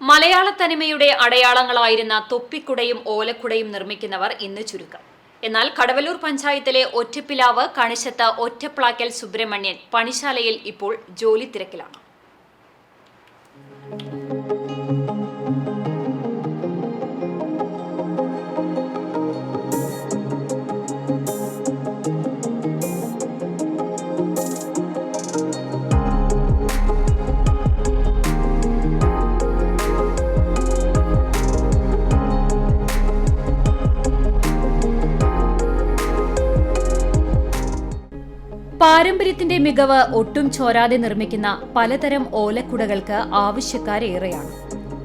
മലയാള തനിമയുടെ അടയാളങ്ങളായിരുന്ന തൊപ്പിക്കുടയും ഓലക്കുടയും നിർമ്മിക്കുന്നവർ ഇന്ന് ചുരുക്കം. എന്നാൽ കടവലൂർ പഞ്ചായത്തിലെ ഒറ്റപ്പിലാവ് കണിശത്ത് ഒറ്റപ്ലാക്കൽ സുബ്രഹ്മണ്യൻ പണിശാലയിൽ ഇപ്പോൾ ജോലി തിരക്കിലാണ് പാരമ്പര്യത്തിന്റെ മികവ് ഒട്ടും ചോരാതെ നിർമ്മിക്കുന്ന പലതരം ഓലക്കുടകൾക്ക് ആവശ്യക്കാരേറെയാണ്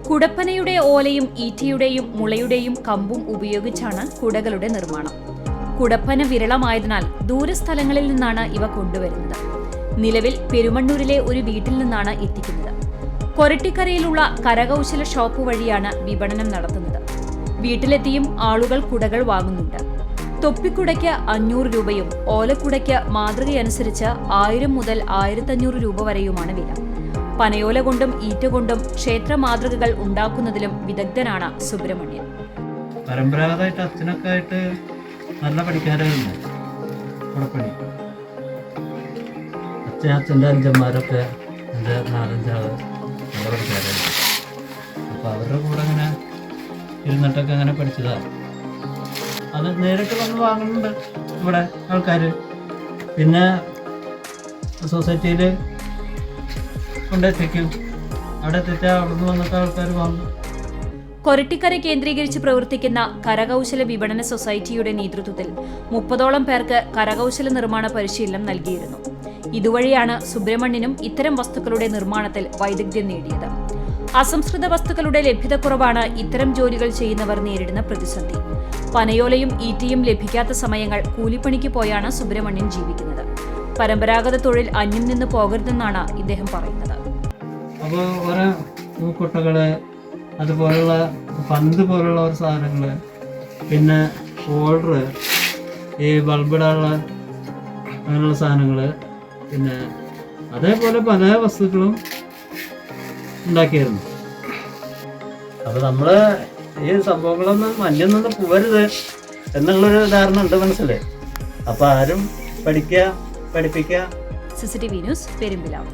കുടപ്പനയുടെ ഓലയും ഈറ്റയുടെയും മുളയുടെയും കമ്പും ഉപയോഗിച്ചാണ് കുടകളുടെ നിർമ്മാണം. കുടപ്പന വിരളമായതിനാൽ ദൂരസ്ഥലങ്ങളിൽ നിന്നാണ് ഇവ കൊണ്ടുവരുന്നത്. നിലവിൽ പെരുമണ്ണൂരിലെ ഒരു വീട്ടിൽ നിന്നാണ് എത്തിക്കുന്നത്. കൊരട്ടിക്കരയിലുള്ള കരകൗശല ഷോപ്പ് വഴിയാണ് വിപണനം നടത്തുന്നത്. വീട്ടിലെത്തിയും ആളുകൾ കുടകൾ വാങ്ങുന്നുണ്ട്. തൊപ്പിക്കുടയ്ക്ക് അഞ്ഞൂറ് രൂപയും ഓലക്കുടയ്ക്ക് മാതൃകയനുസരിച്ച് ആയിരം മുതൽ ആയിരത്തഞ്ഞൂറ് രൂപ വരെയുമാണ് വില. പനയോല കൊണ്ടും ഈറ്റ കൊണ്ടും ക്ഷേത്ര മാതൃകകൾ ഉണ്ടാക്കുന്നതിലും വിദഗ്ധനാണ് സുബ്രഹ്മണ്യൻ. പരമ്പരാഗതമായിട്ട് അച്ഛനൊക്കെ ആയിട്ട് നല്ല കുടപ്പണി അച്ഛൻ അച്ഛന്റെ അഞ്ചന്മാരൊക്കെ എന്റെ നാലഞ്ചാൾ നല്ല പഠിക്കാരായിരുന്നു അപ്പോൾ അവരുടെ കൂടെ അങ്ങനെ ഇരുന്നിട്ടൊക്കെ അങ്ങനെ പഠിച്ചതാണ്. അത് നേരിട്ട് വന്ന് വാങ്ങുന്നുണ്ട് ഇവിടെ ആൾക്കാർ പിന്നെ സൊസൈറ്റിയിൽ കൊണ്ടെത്തിക്കും അവിടെ എത്തിച്ചാൽ അവിടുന്ന് വന്നിട്ട് ആൾക്കാർ വാങ്ങും കൊരട്ടിക്കര കേന്ദ്രീകരിച്ച് പ്രവർത്തിക്കുന്ന കരകൗശല വിപണന സൊസൈറ്റിയുടെ നേതൃത്വത്തിൽ മുപ്പതോളം പേർക്ക് കരകൗശല നിർമ്മാണ പരിശീലനം നൽകിയിരുന്നു. ഇതുവഴിയാണ് സുബ്രഹ്മണ്യനും ഇത്തരം വസ്തുക്കളുടെ നിർമ്മാണത്തിൽ വൈദഗ്ധ്യം നേടിയത്. അസംസ്കൃത വസ്തുക്കളുടെ ലഭ്യതക്കുറവാണ് ഇത്തരം ജോലികൾ ചെയ്യുന്നവർ നേരിടുന്ന പ്രതിസന്ധി. പനയോലയും ഈറ്റിയും ലഭിക്കാത്ത സമയങ്ങൾ കൂലിപ്പണിക്ക് പോയാണ് സുബ്രഹ്മണ്യൻ ജീവിക്കുന്നത്. പരമ്പരാഗത തൊഴിൽ അന്യം നിന്ന് പോകരുതെന്നാണ് ഇദ്ദേഹം പറയുന്നത്. അപ്പോൾ ഓരോ പന്ത് പോലുള്ള ഒരു സാധനങ്ങൾ പിന്നെ ഹോൾഡർ ഈ ബൾബിടാനുള്ള അങ്ങനെയുള്ള സാധനങ്ങൾ പിന്നെ അതേപോലെ പല വസ്തുക്കളും ഉണ്ടാക്കിയിരുന്നു അപ്പൊ നമ്മൾ ഈ സംഭവങ്ങളൊന്നും മഞ്ഞിൽ നിന്ന് പോകരുത് എന്നുള്ളൊരു ധാരണ ഉണ്ട് മനസ്സിലെ. അപ്പൊ ആരും പഠിക്കുക പഠിപ്പിക്കുക സിസിടിവി ന്യൂസ് പെരുമ്പിലാവ്.